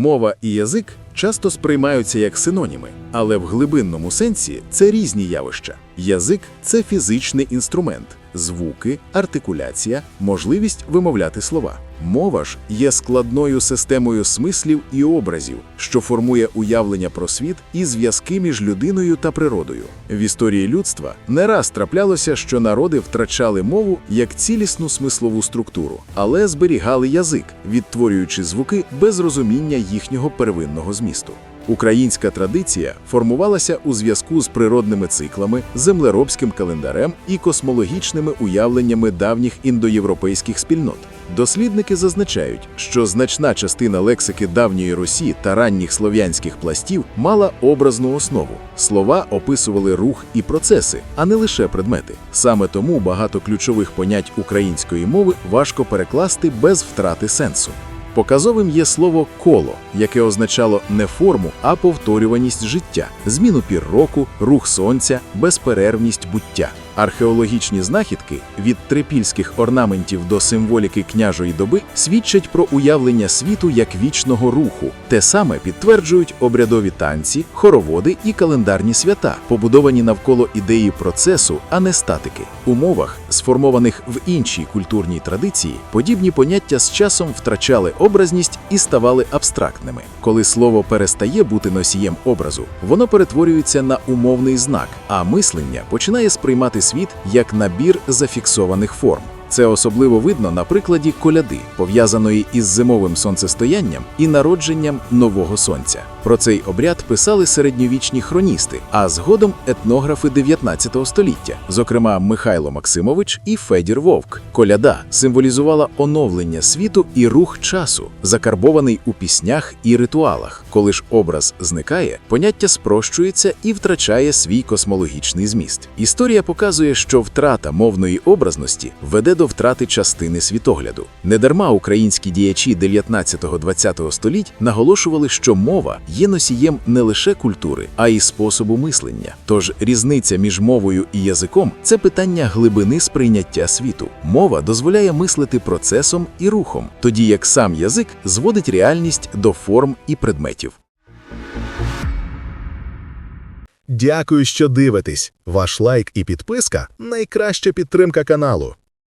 Мова і язик часто сприймаються як синоніми, але в глибинному сенсі це різні явища. Язик це фізичний інструмент, звуки, артикуляція, можливість вимовляти слова. Мова ж є складною системою смислів і образів, що формує уявлення про світ і зв'язки між людиною та природою. В історії людства не раз траплялося, що народи втрачали мову як цілісну смислову структуру, але зберігали язик, відтворюючи звуки без розуміння їхнього первинного змісту. Українська традиція формувалася у зв'язку з природними циклами, землеробським календарем і космологічними уявленнями давніх індоєвропейських спільнот. Дослідники зазначають, що значна частина лексики давньої Русі та ранніх слов'янських пластів мала образну основу. Слова описували рух і процеси, а не лише предмети. Саме тому багато ключових понять української мови важко перекласти без втрати сенсу. Показовим є слово коло, яке означало не форму, а повторюваність життя, зміну пір року, рух сонця, безперервність буття. Археологічні знахідки від трипільських орнаментів до символіки княжої доби свідчать про уявлення світу як вічного руху. Те саме підтверджують обрядові танці, хороводи і календарні свята, побудовані навколо ідеї процесу, а не статики. У мовах, сформованих в іншій культурній традиції, подібні поняття з часом втрачали образність і ставали абстрактними. Коли слово перестає бути носієм образу, воно перетворюється на умовний знак, а мислення починає сприймати світ як набір зафіксованих форм. Це особливо видно на прикладі коляди, пов'язаної із зимовим сонцестоянням і народженням нового сонця. Про цей обряд писали середньовічні хроністи, а згодом етнографи 19 століття, зокрема Михайло Максимович і Федір Вовк. Коляда символізувала оновлення світу і рух часу, закарбований у піснях і ритуалах. Коли ж образ зникає, поняття спрощується і втрачає свій космологічний зміст. Історія показує, що втрата мовної образності веде до втрати частини світогляду. Недарма українські діячі 19-20 століть наголошували, що мова є носієм не лише культури, а й способу мислення. Тож різниця між мовою і язиком це питання глибини сприйняття світу. Мова дозволяє мислити процесом і рухом, тоді як сам язик зводить реальність до форм і предметів. Дякую, що дивитесь. Ваш лайк і підписка найкраща підтримка каналу.